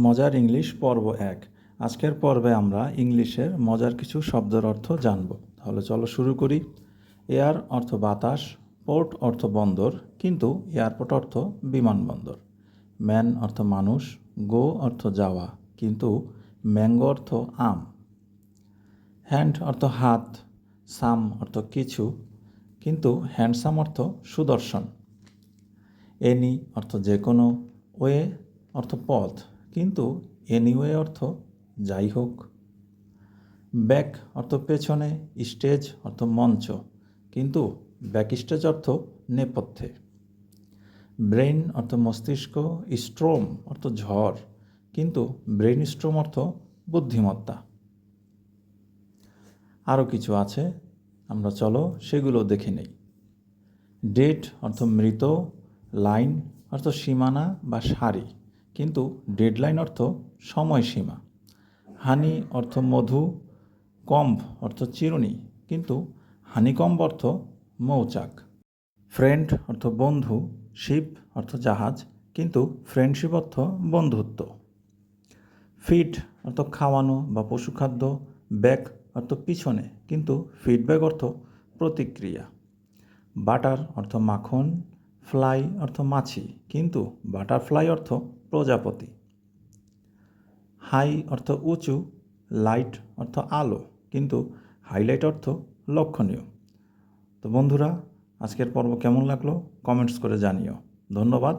মজার ইংলিশ পর্ব এক। আজকের পর্বে আমরা ইংলিশের মজার কিছু শব্দের অর্থ জানব। তাহলে চলো শুরু করি। এয়ার অর্থ বাতাস, পোর্ট অর্থ বন্দর, কিন্তু এয়ারপোর্ট অর্থ বিমানবন্দর ম্যান অর্থ মানুষ, গো অর্থ যাওয়া, কিন্তু ম্যাঙ্গো অর্থ আম। হ্যান্ড অর্থ হাত, সাম অর্থ কিছু, কিন্তু হ্যান্ডসাম অর্থ সুদর্শন। এনি অর্থ যে কোনো ওয়ে অর্থ পথ। কিন্তু এনিওয়ে অর্থ যাই হোক। ব্যাক অর্থ পেছনে স্টেজ অর্থ মঞ্চ। কিন্তু ব্যাক স্টেজ অর্থ নেপথ্যে। ব্রেন অর্থ মস্তিষ্ক স্ট্রোম অর্থ ঝড়। কিন্তু ব্রেন স্ট্রোম অর্থ বুদ্ধিমত্তা। আরও কিছু আছে, আমরা চলো সেগুলো দেখে নেই। ডেট অর্থ মৃত লাইন অর্থ সীমানা বা সারি। কিন্তু ডেডলাইন অর্থ সময়সীমা। হানি অর্থ মধু কম্ব অর্থ চিরুনি, কিন্তু হানিকম্ব অর্থ মৌচাক। ফ্রেন্ড অর্থ বন্ধু, শিপ অর্থ জাহাজ, কিন্তু ফ্রেন্ডশিপ অর্থ বন্ধুত্ব। ফিড অর্থ খাওয়ানো বা পশুখাদ্য ব্যাক অর্থ পিছনে, কিন্তু ফিডব্যাক অর্থ প্রতিক্রিয়া। বাটার অর্থ মাখন, ফ্লাই অর্থ মাছি, কিন্তু বাটারফ্লাই অর্থ প্রজাপতি। হাই অর্থ উঁচু, লাইট অর্থ আলো, কিন্তু হাইলাইট অর্থ লক্ষণীয়। তো বন্ধুরা, আজকের পর্ব কেমন লাগল? কমেন্টস করে জানিও। ধন্যবাদ।